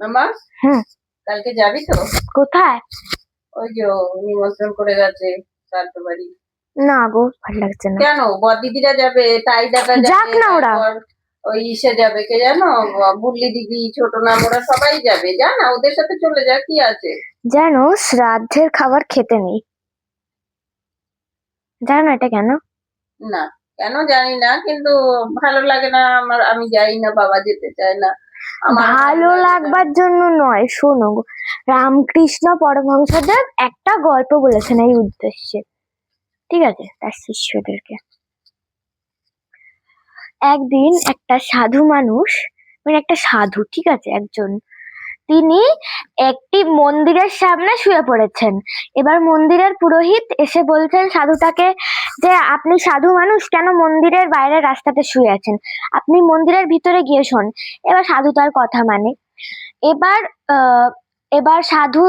মামা? হুম কালকে যাবি তো? কোথায়? ওই যে নিমন্ত্রণ করে গেছে শ্রাদ্ধ বাড়ি। না গো ভালো লাগছে না। কেন? বদিদিরা যাবে তাই দাদা যাবে যাক না ওরা। ওই ইসে যাবে কে জানো? বুল্লি দিদি ছোট নাম ওরা সবাই যাবে। জানা ওদের সাথে চলে যা কি আছে? যেন শ্রাদ্ধের খাবার খেতে নেই। জানো না এটা কেন? না কেন জানি না কিন্তু ভালো লাগে না আমার আমি যাই না বাবা যেতে চায় না। ভালো লাগবার জন্য নয় শোনো রামকৃষ্ণ পরমহংসদেব একটা গল্প বলেছেন এই উদ্দেশ্যে। ঠিক আছে তার শিষ্যদেরকে। একদিন একটা সাধু মানুষ মানে একটা সাধু ঠিক আছে একজন তিনি একটি মন্দিরের সামনে শুয়ে পড়েছেন। এবার মন্দিরের পুরোহিত এসে বলছেন সাধুটাকে যে আপনি সাধু মানুষ, কেন মন্দিরের বাইরের রাস্তাতে শুয়ে আছেন? আপনি মন্দিরের ভিতরে গিয়ে শোন। এবার সাধু তার কথা মানে। এবার এবার সাধু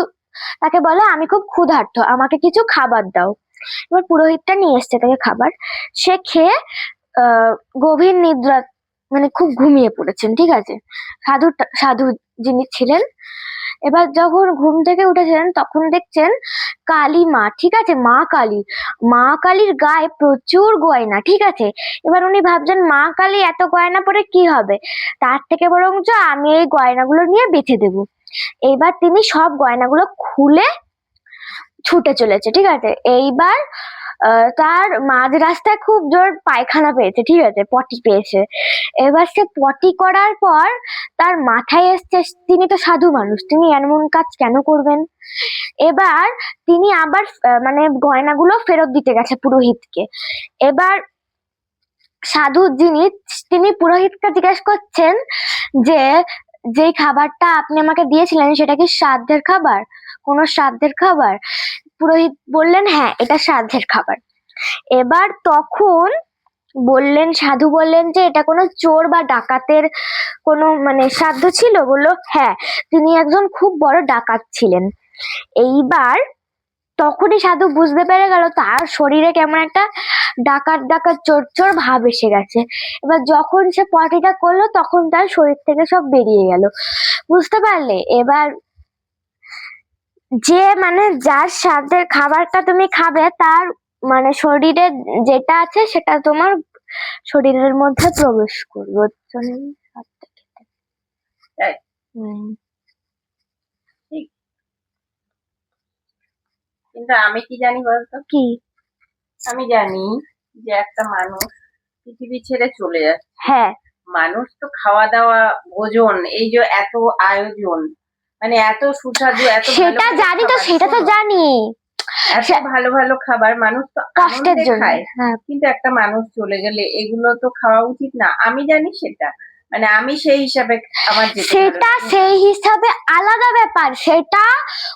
তাকে বলে, আমি খুব ক্ষুধার্ত, আমাকে কিছু খাবার দাও। এবার পুরোহিতটা নিয়ে এসছে তাকে খাবার। সে খেয়ে গভীর নিদ্রা মানে খুব ঘুমিয়ে পড়েছেন, ঠিক আছে? সাধু সাধু যিনি ছিলেন, এবার যখন ঘুম থেকে উঠেছিলেন তখন দেখছেন কালী মা, ঠিক আছে? মা কালী। মা কালীর গায়ে প্রচুর গয়না, ঠিক আছে? এবার উনি ভাবছেন, মা কালী এত গয়না পরে কি হবে? তার থেকে বরঞ্চ আমি এই গয়নাগুলো নিয়ে বেঁচে দেব। এইবার তিনি সব গয়নাগুলো খুলে ছুটে চলেছে, ঠিক আছে? এইবার তার মাঝ রাস্তায় খুব জোর পায়খানা পেয়েছে, ঠিক আছে, পটি পেয়েছে। এবার সে পটি করার পর তার মাথায় এসছে, তিনি তো সাধু মানুষ, তিনি এমন কাজ কেন করবেন? এবার তিনি আবার মানে গয়নাগুলো ফেরত দিতে গেছে পুরোহিতকে। এবার সাধু যিনি, তিনি পুরোহিতকে জিজ্ঞেস করছেন যে যে খাবারটা আপনি আমাকে দিয়েছিলেন, সেটা কি শ্রাদ্ধের খাবার? কোনো শ্রাদ্ধের খাবার? পুরোহিত বললেন হ্যাঁ এটা শ্রাদ্ধের খাবার। এবার তখন বললেন, সাধু বললেন যে, এটা কোনো চোর বা ডাকাতের কোনো মানে শ্রাদ্ধ ছিল? বলল হ্যাঁ তিনি একজন খুব বড় ডাকাত ছিলেন। এইবার তখনই সাধু বুঝতে পেরে গেল, তার শরীরে কেমন একটা ডাকাত ডাকাত, চোর চোর ভাব এসে গেছে। এবার যখন সে পটিটা করল, তখন তার শরীর থেকে সব বেরিয়ে গেল। বুঝতে পারলে? এবার যে মানে যার স্বাদের খাবারটা তুমি খাবে তার মানে শরীরে যেটা আছে সেটা তোমার শরীরের মধ্যে প্রবেশ করবে। ওর জন্য স্বাদটা খেতে। হুম। কিন্তু আমি কি জানি বলতো? কি? আমি জানি যে একটা মানুষ পৃথিবী ছেড়ে চলে যাচ্ছে। হ্যাঁ। মানুষ তো খাওয়া দাওয়া ভোজন এই যে এত আয়োজন মানে এত সুস্বাদু এত সেটা জানি তো সেটা তো জানি। এত ভালো ভালো খাবার মানুষ তো কষ্টের জন্য হ্যাঁ। কিন্তু একটা মানুষ চলে গেলে এগুলো তো খাওয়া উচিত না। আমি জানি সেটা। মানে আমি সেই হিসাবে আমার সেটা সেই হিসাবে আলাদা ব্যাপার। সেটা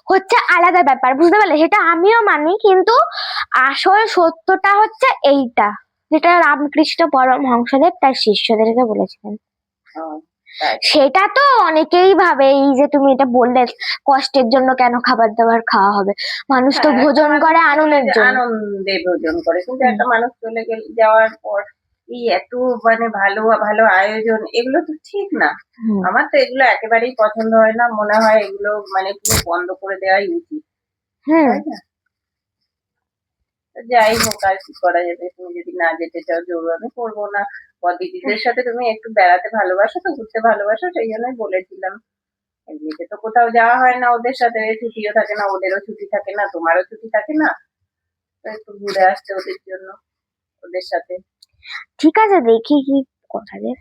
হচ্ছে আলাদা ব্যাপার বুঝতে পারলে? সেটা আমিও মানি কিন্তু আসল সত্যটা হচ্ছে এইটা। যেটা রামকৃষ্ণ পরমহংসদেব তার শিষ্যদেরকে বলেছিলেন। সেটা তো অনেকেই ভাবে এই যে তুমি এটা বললে কষ্টের জন্য কেন খাবার দাবার খাওয়া হবে? মানুষ তো হ্যাঁ, ভোজন করে আনন্দের জন্য। আনন্দে ভোজন করে। কিন্তু একটা মানুষ চলে গেলে যাওয়ার পর এই এত মানে ভালো ভালো আয়োজন এগুলো তো ঠিক না। আমার তো এগুলো একেবারেই পছন্দ হয় না মনে হয় এগুলো মানে পুরো বন্ধ করে দেওয়াই উচিত। তো যাই হোক আর কি করা যাবে। তুমি যদি না যেতে চাও জোর আমি করব না। দিদিদের সাথে তুমি একটু বেড়াতে ভালোবাসো তো, ঘুরতে ভালোবাসো, সেই জন্যই বলেছিলাম এমনিতে তো কোথাও যাওয়া হয় না ওদের সাথে, ছুটিও থাকে না, ওদেরও ছুটি থাকে না, তোমারও ছুটি থাকে না। একটু ঘুরে আসছে ওদের জন্য, ওদের সাথে। ঠিক আছে, দেখি কি করা যায়